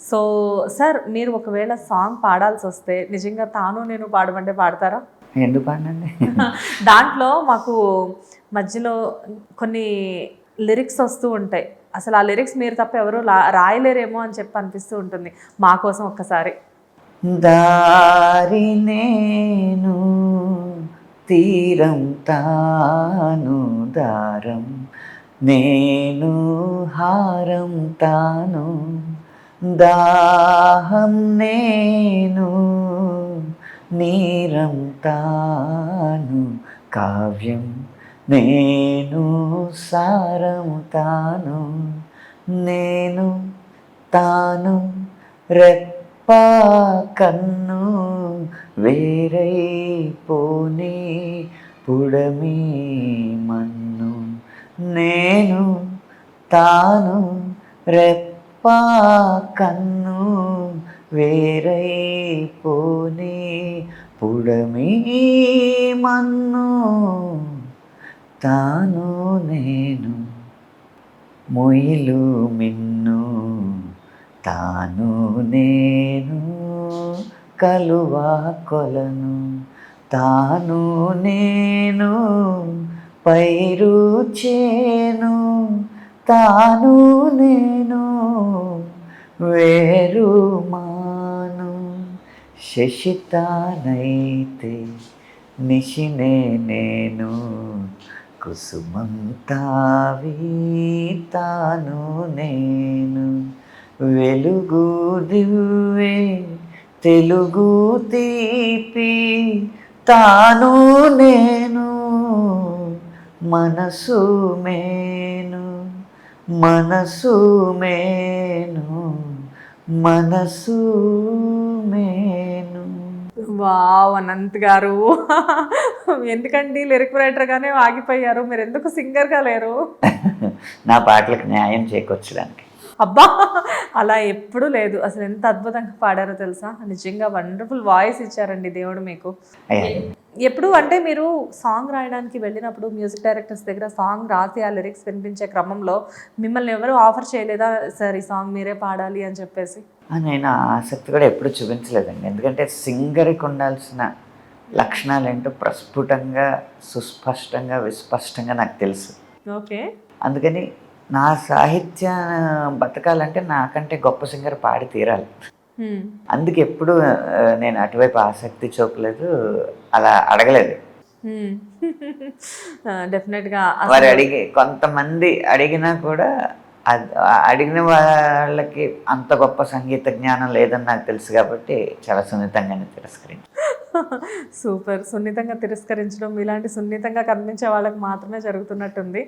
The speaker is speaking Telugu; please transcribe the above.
సో సార్ మీరు ఒకవేళ సాంగ్ పాడాల్సి వస్తే నిజంగా తాను నేను పాడమంటే పాడతారా? ఎందుకు పాడినండి? దాంట్లో మాకు మధ్యలో కొన్ని లిరిక్స్ వస్తూ ఉంటాయి. అసలు ఆ లిరిక్స్ మీరు తప్ప ఎవరు రాయలేరేమో అని చెప్పి అనిపిస్తూ ఉంటుంది. మా కోసం ఒక్కసారి. దారి నేను తీరం తాను దారం నేను హారం తాను దాహం నేను నీరం తాను కావ్యం నేను సారం తాను నేను తాను రెప్ప కన్ను వేరైపోని పుడమి మన్ను నేను తాను రెప్ప కన్ను వేరైపోనే పుడమి మన్ను. తాను నేను మొయిలు మిన్ను. తాను నేను కలువా కొలను. తాను నేను పైరు చేను. తాను నేను వేరు మాను. శశితానైతే నిశినే నేను కుసుమంతావి తాను నేను. వెలుగు దివ్వే తెలుగు తీపి తాను నేను మనసు మేను. మనసు మేను మనసు మేను. వావ్ అనంత్ గారు. ఎందుకండి? లిరిక్ రైటర్ గానే ఆగిపోయారు. మీరు ఎందుకు సింగర్గా లేరు? నా పాటలకు న్యాయం చేకూర్చడానికి. అబ్బా అలా ఎప్పుడూ లేదు. అసలు ఎంత అద్భుతంగా పాడారో తెలుసా? నిజంగా వండర్ఫుల్ వాయిస్ ఇచ్చారండి దేవుడు మీకు. ఎప్పుడు అంటే మీరు సాంగ్ రాయడానికి వెళ్ళినప్పుడు మ్యూజిక్ డైరెక్టర్స్ దగ్గర సాంగ్ రాసి ఆ లిరిక్స్ వినిపించే క్రమంలో మిమ్మల్ని ఎవరు ఆఫర్ చేయలేదా? సార్ ఈ సాంగ్ మీరే పాడాలి అని చెప్పేసి. నేను ఆసక్తి కూడా ఎప్పుడు చూపించలేదండి. ఎందుకంటే సింగర్కి ఉండాల్సిన లక్షణాలు ఏంటో ప్రస్ఫుటంగా సుస్పష్టంగా విస్పష్టంగా నాకు తెలుసు. ఓకే. అందుకని నా సాహిత్య బతకాలంటే నాకంటే గొప్ప సింగర్ పాడి తీరాలి. అందుకే ఎప్పుడు నేను అటువైపు ఆసక్తి చూపలేదు. అలా అడగలేదు. డెఫినెట్గా వారు అడిగి కొంతమంది అడిగినా కూడా అడిగిన వాళ్ళకి అంత గొప్ప సంగీత జ్ఞానం లేదని నాకు తెలుసు కాబట్టి చాలా సున్నితంగానే తిరస్కరించాను సూపర్. సున్నితంగా తిరస్కరించడం ఇలాంటి సున్నితంగా కనిపించే వాళ్ళకి మాత్రమే జరుగుతున్నట్టుంది.